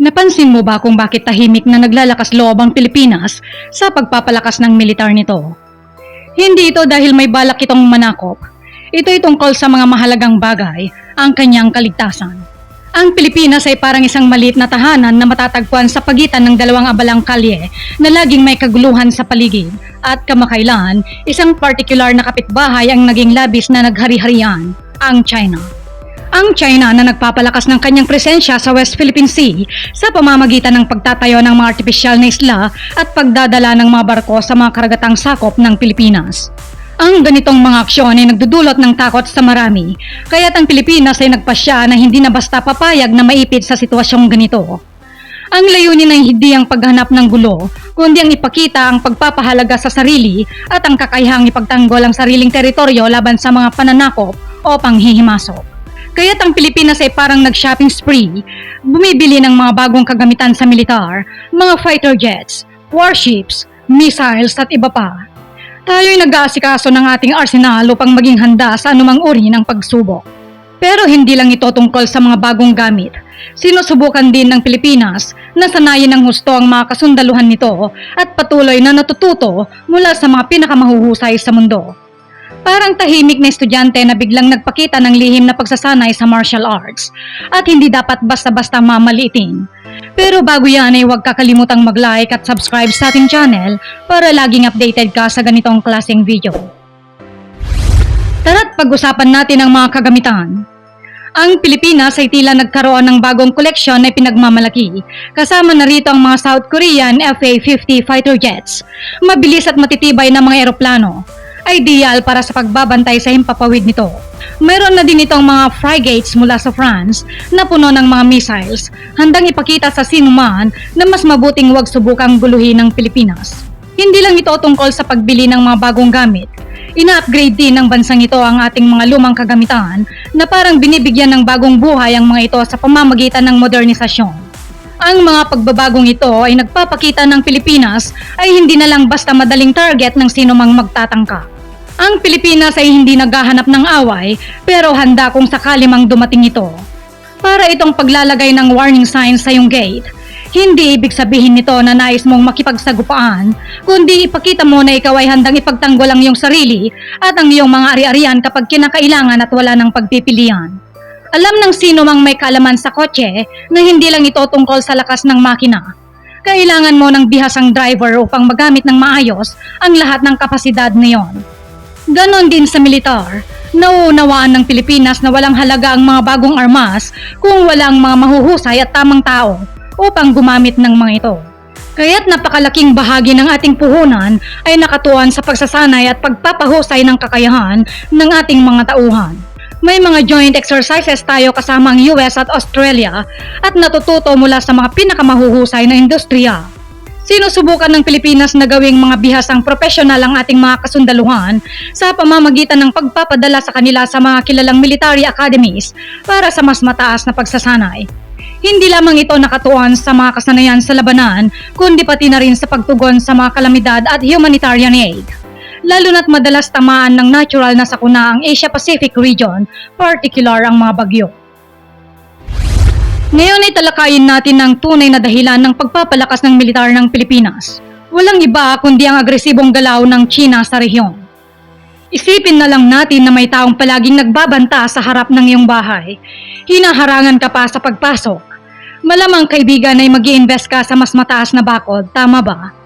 Napansin mo ba kung bakit tahimik na naglalakas loob ang Pilipinas sa pagpapalakas ng militar nito? Hindi ito dahil may balak itong manakop. Ito'y tungkol sa mga mahalagang bagay, ang kanyang kaligtasan. Ang Pilipinas ay parang isang maliit na tahanan na matatagpuan sa pagitan ng dalawang abalang kalye na laging may kaguluhan sa paligid at kamakailan, isang particular na kapitbahay ang naging labis na naghari-harian, ang China. Ang China na nagpapalakas ng kanyang presensya sa West Philippine Sea sa pamamagitan ng pagtatayo ng mga artipisyal na isla at pagdadala ng mga barko sa mga karagatang sakop ng Pilipinas. Ang ganitong mga aksyon ay nagdudulot ng takot sa marami, kaya't ang Pilipinas ay nagpasya na hindi na basta papayag na maipit sa sitwasyong ganito. Ang layunin ay hindi ang paghanap ng gulo, kundi ang ipakita ang pagpapahalaga sa sarili at ang kakayahang ipagtanggol ang sariling teritoryo laban sa mga pananakop o panghihimasok. Kaya't ang Pilipinas ay parang nag-shopping spree, bumibili ng mga bagong kagamitan sa militar, mga fighter jets, warships, missiles at iba pa. Tayo'y nag-aasikaso ng ating arsenal upang maging handa sa anumang uri ng pagsubok. Pero hindi lang ito tungkol sa mga bagong gamit. Sinusubukan din ng Pilipinas na sanayin ng husto ang mga kasundaluhan nito at patuloy na natututo mula sa mga pinakamahuhusay sa mundo. Parang tahimik na estudyante na biglang nagpakita ng lihim na pagsasanay sa martial arts at hindi dapat basta-basta mamaliitin. Pero bago yan ay huwag kakalimutang mag-like at subscribe sa ating channel para laging updated ka sa ganitong klaseng video. Tara't pag-usapan natin ang mga kagamitan. Ang Pilipinas ay tila nagkaroon ng bagong koleksyon na pinagmamalaki. Kasama na rito ang mga South Korean FA-50 fighter jets, mabilis at matitibay na mga eroplano, ideal para sa pagbabantay sa himpapawid nito. Mayroon na din itong mga frigates mula sa France na puno ng mga missiles, handang ipakita sa sinuman na mas mabuting huwag subukang guluhin ng Pilipinas. Hindi lang ito tungkol sa pagbili ng mga bagong gamit. Ina-upgrade din ng bansang ito ang ating mga lumang kagamitan na parang binibigyan ng bagong buhay ang mga ito sa pamamagitan ng modernisasyon. Ang mga pagbabagong ito ay nagpapakita ng Pilipinas ay hindi na lang basta madaling target ng sino mang magtatangka. Ang Pilipinas ay hindi naghahanap ng away pero handa kung sakali mang dumating ito. Para itong paglalagay ng warning sign sa iyong gate, hindi ibig sabihin nito na nais mong makipagsagupaan, kundi ipakita mo na ikaw ay handang ipagtanggol ang iyong sarili at ang iyong mga ari-arian kapag kinakailangan at wala ng pagpipilian. Alam ng sino mang may kaalaman sa kotse na hindi lang ito tungkol sa lakas ng makina. Kailangan mo ng bihasang driver upang magamit ng maayos ang lahat ng kapasidad na iyon. Ganon din sa militar. Nauunawaan ng Pilipinas na walang halaga ang mga bagong armas kung walang mga mahuhusay at tamang tao upang gumamit ng mga ito. Kaya't napakalaking bahagi ng ating puhunan ay nakatuon sa pagsasanay at pagpapahusay ng kakayahan ng ating mga tauhan. May mga joint exercises tayo kasama ang US at Australia at natututo mula sa mga pinakamahuhusay na industriya. Sinusubukan ng Pilipinas na gawing mga bihasang profesional ang ating mga kasundaluhan sa pamamagitan ng pagpapadala sa kanila sa mga kilalang military academies para sa mas mataas na pagsasanay. Hindi lamang ito nakatuon sa mga kasanayan sa labanan, kundi pati na rin sa pagtugon sa mga kalamidad at humanitarian aid. Lalo na't madalas tamaan ng natural na sakuna ang Asia-Pacific region, particular ang mga bagyo. Ngayon ay talakayin natin ang tunay na dahilan ng pagpapalakas ng militar ng Pilipinas. Walang iba kundi ang agresibong galaw ng China sa rehiyon. Isipin na lang natin na may taong palaging nagbabanta sa harap ng iyong bahay. Hinaharangan ka pa sa pagpasok. Malamang kaibigan ay mag invest ka sa mas mataas na bakod, tama ba?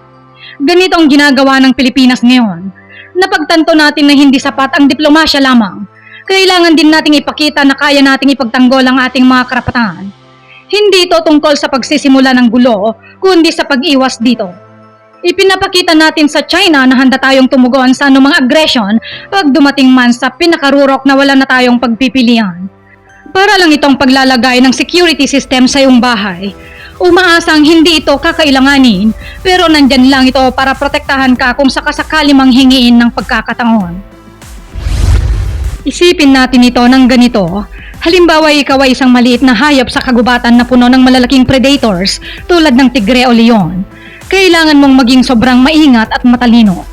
Ganito ang ginagawa ng Pilipinas ngayon. Napagtanto natin na hindi sapat ang diplomasya lamang. Kailangan din nating ipakita na kaya nating ipagtanggol ang ating mga karapatan. Hindi ito tungkol sa pagsisimula ng gulo, kundi sa pag-iwas dito. Ipinapakita natin sa China na handa tayong tumugon sa anumang aggression pag dumating man sa pinakarurok na wala na tayong pagpipilian. Para lang itong paglalagay ng security system sa iyong bahay. Umaasang hindi ito kakailanganin, pero nandyan lang ito para protektahan ka kung sakasakali mang hingiin ng pagkakataon. Isipin natin ito ng ganito. Halimbawa ikaw ay isang maliit na hayop sa kagubatan na puno ng malalaking predators tulad ng tigre o leon. Kailangan mong maging sobrang maingat at matalino.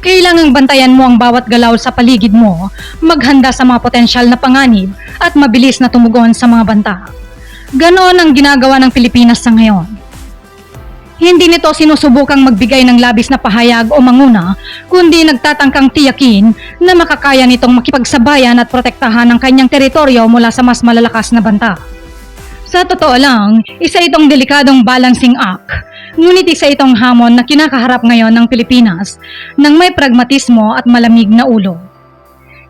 Kailangang bantayan mo ang bawat galaw sa paligid mo, maghanda sa mga potensyal na panganib at mabilis na tumugon sa mga banta. Ganoon ang ginagawa ng Pilipinas sa ngayon. Hindi nito sinusubukang magbigay ng labis na pahayag o manguna, kundi nagtatangkang tiyakin na makakaya nitong makipagsabayan at protektahan ang kanyang teritoryo mula sa mas malalakas na banta. Sa totoo lang, isa itong delikadong balancing act, ngunit isa itong hamon na kinakaharap ngayon ng Pilipinas ng may pragmatismo at malamig na ulo.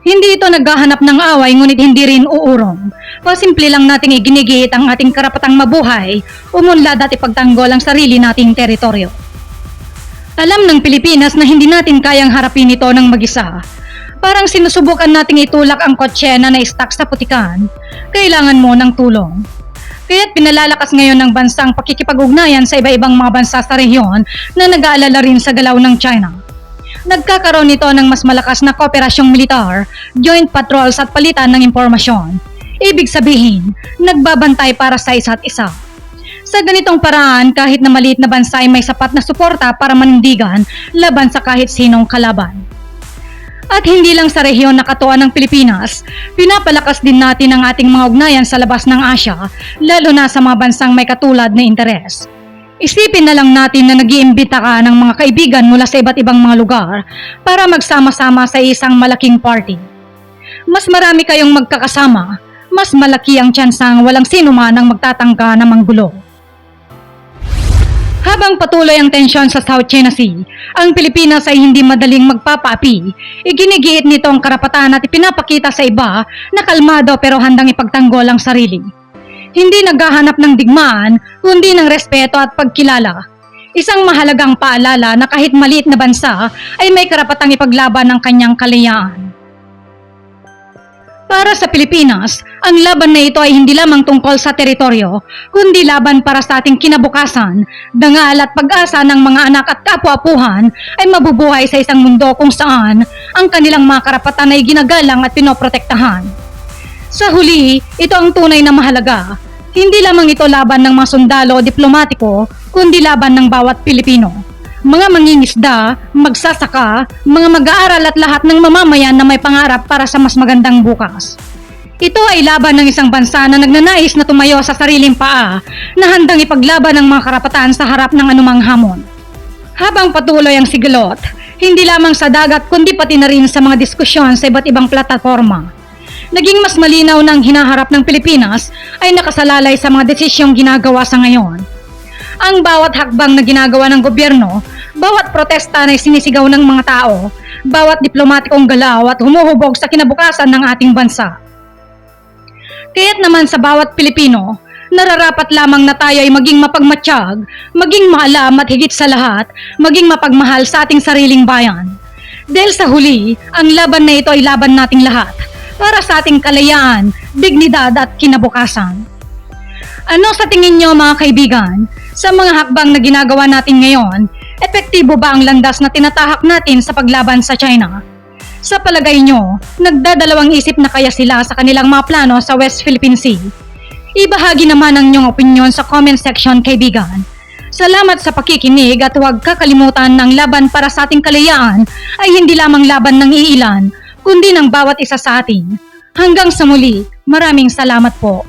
Hindi ito naghahanap ng away ngunit hindi rin uurong. Pasimple lang nating iginigit ang ating karapatang mabuhay, umunlad at ipagtanggol ang sarili nating teritoryo. Alam ng Pilipinas na hindi natin kayang harapin ito ng mag-isa. Parang sinusubukan nating itulak ang kotse na na-stuck sa putikan. Kailangan mo ng tulong. Kaya't pinalalakas ngayon ng bansang pakikipag-ugnayan sa iba-ibang mga bansa sa rehiyon na nag-aalala rin sa galaw ng China nagkakaroon nito ng mas malakas na kooperasyong militar, joint patrols at palitan ng impormasyon. Ibig sabihin, nagbabantay para sa isa't isa. Sa ganitong paraan, kahit na maliit na bansa ay may sapat na suporta para manindigan laban sa kahit sinong kalaban. At hindi lang sa rehiyon na katuan ng Pilipinas, pinapalakas din natin ang ating mga ugnayan sa labas ng Asya, lalo na sa mga bansang may katulad na interes. Isipin na lang natin na nag-iimbita ka ng mga kaibigan mula sa iba't ibang mga lugar para magsama-sama sa isang malaking party. Mas marami kayong magkakasama, mas malaki ang tsansang walang sino man ang magtatangka na manggulo. Habang patuloy ang tensyon sa South China Sea, ang Pilipinas ay hindi madaling magpapaapi. Iginigiit nito ang karapatan at ipinapakita sa iba na kalmado pero handang ipagtanggol ang sarili hindi naghahanap ng digmaan, kundi ng respeto at pagkilala. Isang mahalagang paalala na kahit maliit na bansa ay may karapatang ipaglaban ng kanyang kalayaan. Para sa Pilipinas, ang laban na ito ay hindi lamang tungkol sa teritoryo, kundi laban para sa ating kinabukasan, dangal at pag-asa ng mga anak at kapu-apuhan ay mabubuhay sa isang mundo kung saan ang kanilang mga karapatan ay ginagalang at pinoprotektahan. Sa huli, ito ang tunay na mahalaga. Hindi lamang ito laban ng mga sundalo o diplomatiko, kundi laban ng bawat Pilipino. Mga mangingisda, magsasaka, mga mag-aaral at lahat ng mamamayan na may pangarap para sa mas magandang bukas. Ito ay laban ng isang bansa na nagnanais na tumayo sa sariling paa na handang ipaglaban ang mga karapatan sa harap ng anumang hamon. Habang patuloy ang sigalot, hindi lamang sa dagat kundi pati na rin sa mga diskusyon sa iba't ibang plataforma. Naging mas malinaw ng hinaharap ng Pilipinas ay nakasalalay sa mga desisyong ginagawa sa ngayon. Ang bawat hakbang na ginagawa ng gobyerno, bawat protesta na sinisigaw ng mga tao, bawat diplomatikong galaw at humuhubog sa kinabukasan ng ating bansa. Kaya't naman sa bawat Pilipino, nararapat lamang na tayo ay maging mapagmatsyag, maging maalam at higit sa lahat, maging mapagmahal sa ating sariling bayan. Dahil sa huli, ang laban na ito ay laban nating lahat para sa ating kalayaan, dignidad at kinabukasan. Ano sa tingin nyo mga kaibigan, sa mga hakbang na ginagawa natin ngayon, epektibo ba ang landas na tinatahak natin sa paglaban sa China? Sa palagay nyo, nagdadalawang isip na kaya sila sa kanilang mga plano sa West Philippine Sea? Ibahagi naman ang inyong opinion sa comment section kaibigan. Salamat sa pakikinig at huwag kakalimutan ng laban para sa ating kalayaan ay hindi lamang laban ng iilan, kundi ng bawat isa sa atin. Hanggang sa muli, maraming salamat po.